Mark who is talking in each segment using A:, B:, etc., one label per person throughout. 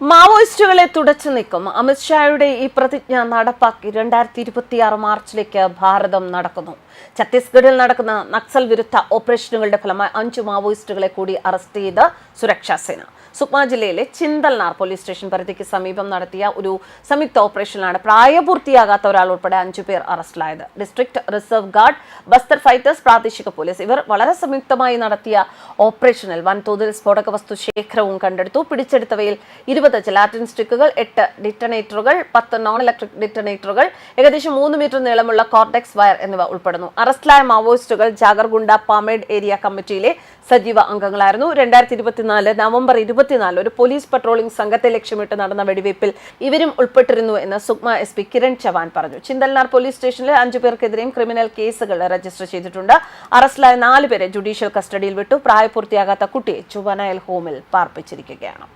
A: മാവോയിസ്റ്റുകളെ തുടച്ചു നീക്കും. അമിത്ഷായുടെ ഈ പ്രതിജ്ഞ നടപ്പാക്കി രണ്ടായിരത്തി ഇരുപത്തിയാറ് മാർച്ചിലേക്ക് ഭാരതം നടക്കുന്നു. ഛത്തീസ്ഗഡിൽ നടക്കുന്ന നക്സൽ വിരുദ്ധ ഓപ്പറേഷനുകളുടെ ഫലമായി അഞ്ചു മാവോയിസ്റ്റുകളെ കൂടി അറസ്റ്റ് ചെയ്ത് സുരക്ഷാ സേന. സുക്മ ജില്ലയിലെ ചിന്തൽനാർ പോലീസ് സ്റ്റേഷൻ പരിധിക്ക് സമീപം നടത്തിയ ഒരു സംയുക്ത ഓപ്പറേഷനിലാണ് പ്രായപൂർത്തിയാകാത്ത ഒരാൾ ഉൾപ്പെടെ അഞ്ചു പേർ അറസ്റ്റിലായത്. District reserve guard Bastar fighters പ്രാദേശിക പോലീസ് ഇവർ വളരെ സംയുക്തമായി നടത്തിയ ഓപ്പറേഷനിൽ വൻതോതിൽ സ്ഫോടക വസ്തു ശേഖരവും കണ്ടെടുത്തു. പിടിച്ചെടുത്തവയിൽ ഇരുപത് ജലാറ്റിൻ സ്റ്റിക്കുകൾ എട്ട് ഡിറ്റണേറ്ററുകൾ പത്ത് നോൺ ഇലക്ട്രിക് ഡിറ്റണേറ്ററുകൾ ഏകദേശം മൂന്ന് മീറ്റർ നീളമുള്ള കോർഡെക്സ് വയർ എന്നിവ ഉൾപ്പെടുന്നു. അറസ്റ്റിലായ മാവോയിസ്റ്റുകൾ ജാഗർഗുണ്ട പാമേഡ് ഏരിയ കമ്മിറ്റിയിലെ സജീവ അംഗങ്ങളായിരുന്നു. രണ്ടായിരത്തി ഇരുപത്തിനാല് നവംബർ ഇരുപത്തിനാല് ഒരു പോലീസ് പട്രോളിംഗ് സംഘത്തെ ലക്ഷ്യമിട്ട് നടന്ന വെടിവയ്പിൽ ഇവരും ഉൾപ്പെട്ടിരുന്നു എന്ന് സുഗ്മ എസ് പി കിരൺ ചവാൻ പറഞ്ഞു. ചിന്തൽനാർ പോലീസ് സ്റ്റേഷനിൽ അഞ്ചു പേർക്കെതിരെയും ക്രിമിനൽ കേസുകൾ രജിസ്റ്റർ ചെയ്തിട്ടുണ്ട്. അറസ്റ്റിലായ നാല് പേരെ ജുഡീഷ്യൽ കസ്റ്റഡിയിൽ വിട്ടു. പ്രായപൂർത്തിയാകാത്ത കുട്ടിയെ ചുവനയൽ ഹോമിൽ പാർപ്പിച്ചിരിക്കുകയാണ്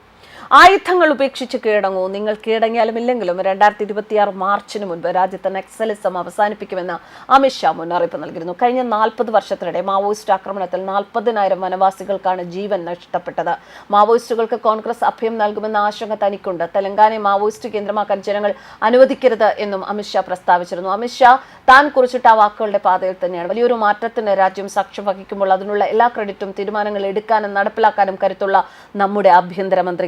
A: ആയുധങ്ങൾ ഉപേക്ഷിച്ച് കീഴടങ്ങൂ. നിങ്ങൾ കീഴടങ്ങിയാലും ഇല്ലെങ്കിലും രണ്ടായിരത്തി ഇരുപത്തിയാറ് മാർച്ചിന് മുൻപ് രാജ്യത്ത് നക്സലിസം അവസാനിപ്പിക്കുമെന്ന് അമിത്ഷാ മുന്നറിയിപ്പ് നൽകിയിരുന്നു. കഴിഞ്ഞ നാൽപ്പത് വർഷത്തിനിടെ മാവോയിസ്റ്റ് ആക്രമണത്തിൽ നാൽപ്പതിനായിരം വനവാസികൾക്കാണ് ജീവൻ നഷ്ടപ്പെട്ടത്. മാവോയിസ്റ്റുകൾക്ക് കോൺഗ്രസ് അഭയം നൽകുമെന്ന ആശങ്ക തനിക്കുണ്ട്. തെലങ്കാനയെ മാവോയിസ്റ്റ് കേന്ദ്രമാക്കാൻ ജനങ്ങൾ അനുവദിക്കരുത് എന്നും അമിത്ഷാ പ്രസ്താവിച്ചിരുന്നു. അമിത്ഷാ താൻ കുറിച്ചിട്ട ആ വാക്കുകളുടെ പാതയിൽ തന്നെയാണ്. വലിയൊരു മാറ്റത്തിന് രാജ്യം സാക്ഷ്യം വഹിക്കുമ്പോൾ അതിനുള്ള എല്ലാ ക്രെഡിറ്റും തീരുമാനങ്ങൾ എടുക്കാനും നടപ്പിലാക്കാനും കരുത്തുള്ള നമ്മുടെ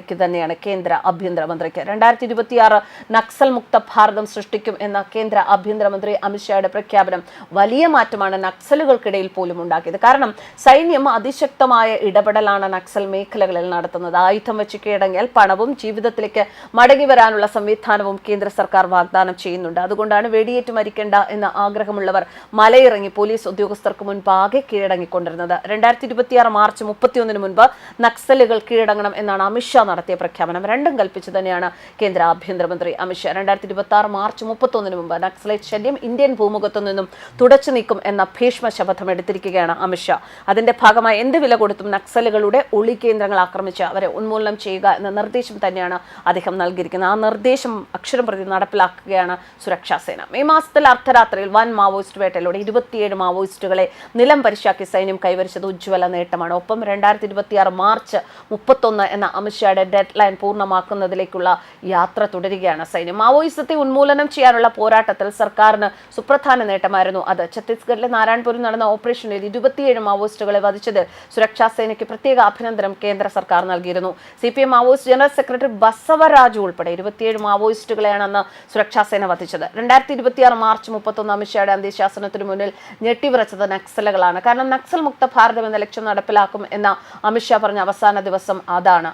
A: ആഭ്യന്തരമന്ത്രിക്ക് തന്നെയാണ് കേന്ദ്ര ആഭ്യന്തരമന്ത്രിക്ക് രണ്ടായിരത്തി ഇരുപത്തിയാറ് നക്സൽ മുക്ത ഭാരതം സൃഷ്ടിക്കും എന്ന കേന്ദ്ര ആഭ്യന്തരമന്ത്രി അമിത്ഷായുടെ പ്രഖ്യാപനം വലിയ മാറ്റമാണ് നക്സലുകൾക്കിടയിൽ പോലും ഉണ്ടാക്കിയത്. കാരണം സൈന്യം അതിശക്തമായ ഇടപെടലാണ് നക്സൽ മേഖലകളിൽ നടത്തുന്നത്. ആയുധം വെച്ച് കീഴടങ്ങിയാൽ പണവും ജീവിതത്തിലേക്ക് മടങ്ങി വരാനുള്ള സംവിധാനവും കേന്ദ്ര സർക്കാർ വാഗ്ദാനം ചെയ്യുന്നുണ്ട്. അതുകൊണ്ടാണ് വെടിയേറ്റ് മരിക്കേണ്ട എന്ന ആഗ്രഹമുള്ളവർ മലയിറങ്ങി പോലീസ് ഉദ്യോഗസ്ഥർക്ക് മുൻപാകെ കീഴടങ്ങിക്കൊണ്ടിരുന്നത്. രണ്ടായിരത്തി ഇരുപത്തിയാറ് മാർച്ച് മുപ്പത്തിയൊന്നിന് മുൻപ് നക്സലുകൾ കീഴടങ്ങണം എന്നാണ് അമിത്ഷാ നടത്തിയ പ്രഖ്യാപനം രണ്ടും കൽപ്പിച്ചു തന്നെയാണ് കേന്ദ്ര ആഭ്യന്തരമന്ത്രി അമിത്ഷാ രണ്ടായിരത്തി ഇരുപത്തി ആറ് മാർച്ച് മുപ്പത്തൊന്നിന് മുമ്പ് നക്സലൈറ്റ് ശല്യം ഇന്ത്യൻ ഭൂമുഖത്തു നിന്നും തുടച്ചു നീക്കും എന്ന ഭീഷ്മ ശപഥം എടുത്തിരിക്കുകയാണ് അമിത്ഷാ അതിന്റെ ഭാഗമായി എന്ത് വില കൊടുത്തും നക്സലുകളുടെ ഒളി കേന്ദ്രങ്ങൾ ആക്രമിച്ച് അവരെ ഉന്മൂലനം ചെയ്യുക എന്ന നിർദ്ദേശം തന്നെയാണ് അദ്ദേഹം നൽകിയിരിക്കുന്നത്. ആ നിർദ്ദേശം അക്ഷരം പ്രതി നടപ്പിലാക്കുകയാണ് സുരക്ഷാ സേന. മെയ് മാസത്തിൽ അർദ്ധരാത്രിയിൽ വൻ മാവോയിസ്റ്റ് വേട്ടയിലൂടെ ഇരുപത്തിയേഴ് മാവോയിസ്റ്റുകളെ നിലം പരിശാക്കി സൈന്യം കൈവരിച്ചത് ഉജ്ജ്വല നേട്ടമാണ്. ഒപ്പം രണ്ടായിരത്തി ഇരുപത്തിയാറ് മാർച്ച് മുപ്പത്തൊന്ന് എന്ന അമിത്ഷായുടെ ഡെഡ് ലൈൻ പൂർണമാക്കുന്നതിലേക്കുള്ള യാത്ര തുടരുകയാണ്. സൈന്യം മാവോയിസത്തെ ഉന്മൂലനം ചെയ്യാനുള്ള പോരാട്ടത്തിൽ സർക്കാരിന് സുപ്രധാന നേട്ടമായിരുന്നു അത്. ഛത്തീസ്ഗഡിലെ നാരായൺപൂരിൽ നടന്ന ഓപ്പറേഷനിൽ ഇരുപത്തിയേഴ് മാവോയിസ്റ്റുകളെ വധിച്ചത് സുരക്ഷാ സേനയ്ക്ക് പ്രത്യേക അഭിനന്ദനം കേന്ദ്ര സർക്കാർ നൽകിയിരുന്നു. C P M Maoist general secretary Basavaraju ഉൾപ്പെടെ ഇരുപത്തിയേഴ് മാവോയിസ്റ്റുകളെയാണ് അന്ന് സുരക്ഷാ സേന വധിച്ചത്. രണ്ടായിരത്തി ഇരുപത്തിയാറ് മാർച്ച് മുപ്പത്തൊന്ന് അമിത്ഷായുടെ അന്ത്യശാസനത്തിന് മുന്നിൽ ഞെട്ടിവിറച്ചത് നക്സലുകളാണ്. കാരണം നക്സൽ മുക്ത ഭാരതം എന്ന ലക്ഷ്യം നടപ്പിലാക്കും എന്ന അമിത്ഷാ പറഞ്ഞ അവസാന ദിവസം അതാണ്.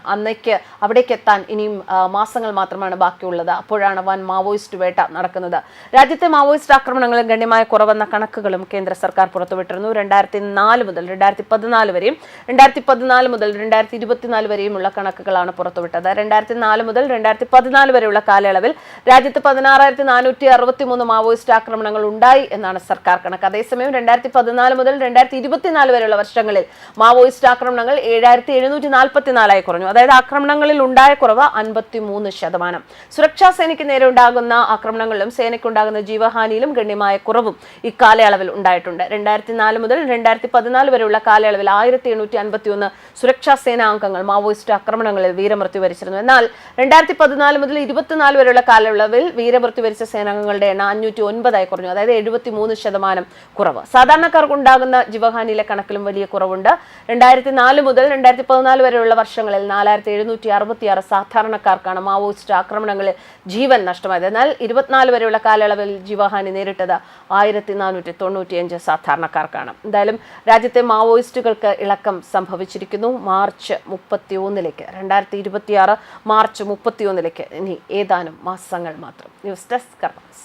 A: അവിടേക്ക് എത്താൻ ഇനിയും മാസങ്ങൾ മാത്രമാണ് ബാക്കിയുള്ളത്. അപ്പോഴാണ് വൻ മാവോയിസ്റ്റ് വേട്ട നടക്കുന്നത്. രാജ്യത്തെ മാവോയിസ്റ്റ് ആക്രമണങ്ങളിൽ ഗണ്യമായ കുറവെന്ന കണക്കുകളും കേന്ദ്ര സർക്കാർ പുറത്തുവിട്ടിരുന്നു. രണ്ടായിരത്തി നാല് മുതൽ രണ്ടായിരത്തി പതിനാല് വരെയും രണ്ടായിരത്തി പതിനാല് മുതൽ രണ്ടായിരത്തി ഇരുപത്തിനാല് വരെയുമുള്ള കണക്കുകളാണ് പുറത്തുവിട്ടത്. രണ്ടായിരത്തി നാല് മുതൽ രണ്ടായിരത്തി പതിനാല് വരെയുള്ള കാലയളവിൽ രാജ്യത്ത് പതിനാറായിരത്തി നാനൂറ്റി അറുപത്തി മൂന്ന് മാവോയിസ്റ്റ് ആക്രമണങ്ങൾ ഉണ്ടായി എന്നാണ് സർക്കാർ കണക്ക്. അതേസമയം രണ്ടായിരത്തി പതിനാല് മുതൽ രണ്ടായിരത്തി ഇരുപത്തിനാല് വരെയുള്ള വർഷങ്ങളിൽ മാവോയിസ്റ്റ് ആക്രമണങ്ങൾ ഏഴായിരത്തി എഴുന്നൂറ്റി നാൽപ്പത്തിനാലായി കുറഞ്ഞു. അതായത് ആക്രമണങ്ങളിൽ ഉണ്ടായ കുറവ് അൻപത്തി മൂന്ന് ശതമാനം. സുരക്ഷാ സേനയ്ക്ക് നേരെ ഉണ്ടാകുന്ന ആക്രമണങ്ങളിലും സേനയ്ക്കുണ്ടാകുന്ന ജീവഹാനിയിലും ഗണ്യമായ കുറവും ഇക്കാലയളവിൽ ഉണ്ടായിട്ടുണ്ട്. രണ്ടായിരത്തി നാല് മുതൽ രണ്ടായിരത്തി പതിനാല് വരെയുള്ള കാലയളവിൽ ആയിരത്തി എണ്ണൂറ്റി അൻപത്തി ഒന്ന് സുരക്ഷാ സേനാ അംഗങ്ങൾ മാവോയിസ്റ്റ് ആക്രമണങ്ങളിൽ വീരമൃത്യു വരിച്ചിരുന്നു. എന്നാൽ രണ്ടായിരത്തി പതിനാല് മുതൽ ഇരുപത്തിനാല് വരെയുള്ള കാലയളവിൽ വീരമൃത്യു വരിച്ച സേനാംഗങ്ങളുടെ എണ്ണം അഞ്ഞൂറ്റി ഒൻപതായി കുറഞ്ഞു. അതായത് എഴുപത്തി മൂന്ന് ശതമാനം കുറവ്. സാധാരണക്കാർക്ക് ഉണ്ടാകുന്ന ജീവഹാനിയിലെ കണക്കിലും വലിയ കുറവുണ്ട്. രണ്ടായിരത്തി നാല് മുതൽ രണ്ടായിരത്തി പതിനാല് വരെയുള്ള വർഷങ്ങളിൽ നാലായിരത്തി എഴുന്നൂറ്റി അറുപത്തിയാറ് സാധാരണക്കാർക്കാണ് മാവോയിസ്റ്റ് ആക്രമണങ്ങളിൽ ജീവൻ നഷ്ടമായത്. എന്നാൽ ഇരുപത്തിനാല് വരെയുള്ള കാലയളവിൽ ജീവഹാനി നേരിട്ടത് ആയിരത്തി നാനൂറ്റി തൊണ്ണൂറ്റിയഞ്ച് സാധാരണക്കാർക്കാണ്. എന്തായാലും രാജ്യത്തെ മാവോയിസ്റ്റുകൾക്ക് ഇളക്കം സംഭവിച്ചിരിക്കുന്നു. മാർച്ച് മുപ്പത്തി ഒന്നിലേക്ക് രണ്ടായിരത്തി ഇരുപത്തിയാറ് മാർച്ച് മുപ്പത്തി ഒന്നിലേക്ക് ഇനി ഏതാനും മാസങ്ങൾ മാത്രം. News desk കർണാസ്